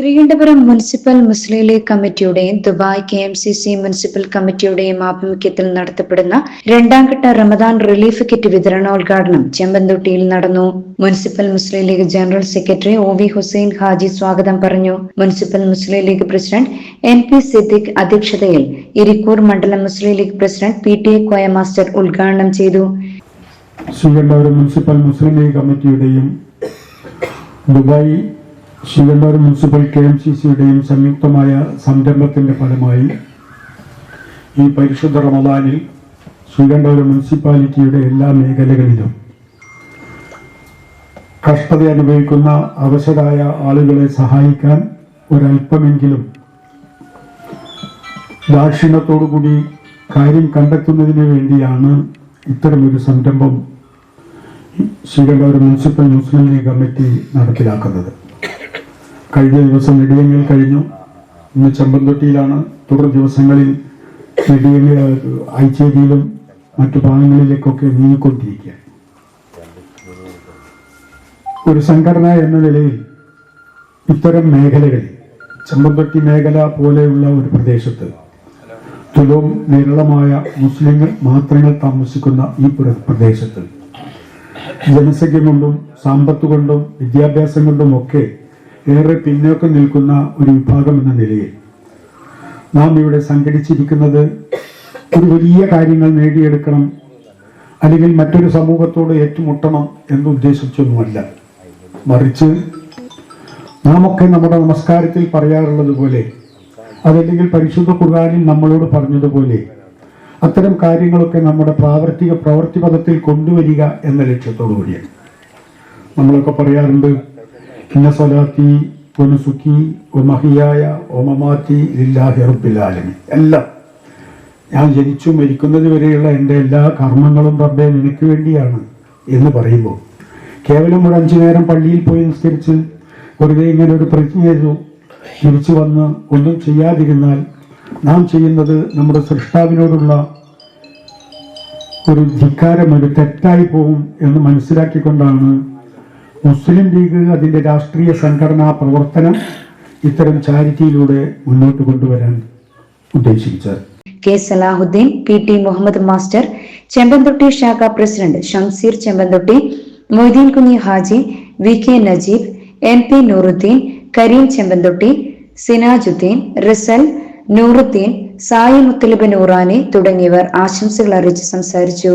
Sreekandapuram municipal Muslim League കമ്മിറ്റിയുടെയും Dubai K M C C municipal കമ്മിറ്റിയുടെയും ആഭിമുഖ്യത്തിൽ നടത്തപ്പെടുന്ന രണ്ടാംഘട്ട റമദാൻ റിലീഫ് കിറ്റ് വിതരണോദ്ഘാടനം ചെമ്പന്തുട്ടിയിൽ നടന്നു. Municipal Muslim League general secretary O V Hussain Haji സ്വാഗതം പറഞ്ഞു. Municipal Muslim League president N P Siddique അധ്യക്ഷതയിൽ ഇരിക്കൂർ മണ്ഡലം Muslim League president P T A Koya master ഉദ്ഘാടനം ചെയ്തു. Municipal Muslim League കമ്മിറ്റിയുടെയും Dubai Sreekandapuram municipal K M C സിയുടെയും സംയുക്തമായ സംരംഭത്തിന്റെ ഫലമായി ഈ പരിശുദ്ധ റമദാനിൽ ശ്രീകണ്ഠപുരം മുനിസിപ്പാലിറ്റിയുടെ എല്ലാ മേഖലകളിലും കഷ്ടത അനുഭവിക്കുന്ന അവശരായ ആളുകളെ സഹായിക്കാൻ ഒരല്പമെങ്കിലും ദാക്ഷിണ്യത്തോടുകൂടി കാര്യം കണ്ടെത്തുന്നതിന് വേണ്ടിയാണ് ഇത്തരമൊരു സംരംഭം ശ്രീകണ്ഠപുരം മുനിസിപ്പൽ മുസ്ലിം ലീഗ് കമ്മിറ്റി നടപ്പിലാക്കുന്നത്. കഴിഞ്ഞ ദിവസം നെടിയങ്ങൾ കഴിഞ്ഞു. ഇന്ന് ചെമ്പന്തൊട്ടിയിലാണ് തുടർ ദിവസങ്ങളിൽ നെടിയങ്ങ ഐച്ചേരിയിലും മറ്റു ഭാഗങ്ങളിലേക്കൊക്കെ നീങ്ങിക്കൊണ്ടിരിക്കുക. ഒരു സംഘടന എന്ന നിലയിൽ ഇത്തരം മേഖലകളിൽ ചെമ്പന്തൊട്ടി മേഖല പോലെയുള്ള ഒരു പ്രദേശത്ത് തുലവും നിരളമായ മുസ്ലിങ്ങൾ മാത്രങ്ങൾ താമസിക്കുന്ന ഈ പ്ര- പ്രദേശത്ത് ജനസംഖ്യ കൊണ്ടും സാമ്പത്ത് കൊണ്ടും വിദ്യാഭ്യാസം കൊണ്ടും ഒക്കെ ഏറെ പിന്നോക്കം നിൽക്കുന്ന ഒരു വിഭാഗം എന്ന നിലയിൽ. നാം ഇവിടെ സംഘടിച്ചിരിക്കുന്നത് ഒരു വലിയ കാര്യങ്ങൾ നേടിയെടുക്കണം അല്ലെങ്കിൽ മറ്റൊരു സമൂഹത്തോട് ഏറ്റുമുട്ടണം എന്ന് ഉദ്ദേശിച്ചൊന്നുമല്ല. മറിച്ച് നാമൊക്കെ നമ്മുടെ നമസ്കാരത്തിൽ പറയാറുള്ളത് പോലെ അതല്ലെങ്കിൽ പരിശുദ്ധ ഖുർആാനിൽ നമ്മളോട് പറഞ്ഞതുപോലെ അത്തരം കാര്യങ്ങളൊക്കെ നമ്മുടെ പ്രാവർത്തിക പ്രവൃത്തി പദത്തിൽ കൊണ്ടുവരിക എന്ന ലക്ഷ്യത്തോടു കൂടിയാണ് നമ്മളൊക്കെ പറയാറുണ്ട് ഇന്ന സ്വലാത്തി ഒനുസുഖി ഒമഹിയായ ഒമമാറ്റി ലില്ലാഹി റബ്ബിൽ ആലമീൻ. എല്ലാം. ഞാൻ ജനിച്ചു മരിക്കുന്നത് വരെയുള്ള എന്റെ എല്ലാ കർമ്മങ്ങളും റബ്ബെ നിനക്ക് വേണ്ടിയാണ് എന്ന് പറയുമ്പോൾ കേവലം ഒരു അഞ്ചു നേരം പള്ളിയിൽ പോയി നിസ്കരിച്ച് വെറുതെ ഇങ്ങനെ ഒരു പ്രതിജ്ഞ ചെയ്തു. തിരിച്ചു വന്ന് ഒന്നും ചെയ്യാതിരുന്നാൽ നാം ചെയ്യുന്നത് നമ്മുടെ സൃഷ്ടാവിനോടുള്ള ഒരു ധിക്കാരം ഒരു തെറ്റായി പോകും എന്ന് മനസ്സിലാക്കിക്കൊണ്ടാണ് മുസ്ലിം ലീഗ് അതിന്റെ രാഷ്ട്രീയ സംഘടനാ പ്രവർത്തനം ഇത്തരം ചാരിറ്റിയിലൂടെ മുന്നോട്ട് കൊണ്ടുവരാൻ ഉദ്ദേശിച്ചത് K Salahuddin P T Muhammad master Chempanthotti ശാഖ president Shamseer Chempanthotti Moideen Kunhi Haji V K Najeeb M P Nooruddin Kareem Chempanthotti Sinajuddin Risal Nooruddin Sai Muthalib Noorani തുടങ്ങിയവർ ആശംസകൾ അറിയിച്ച് സംസാരിച്ചു.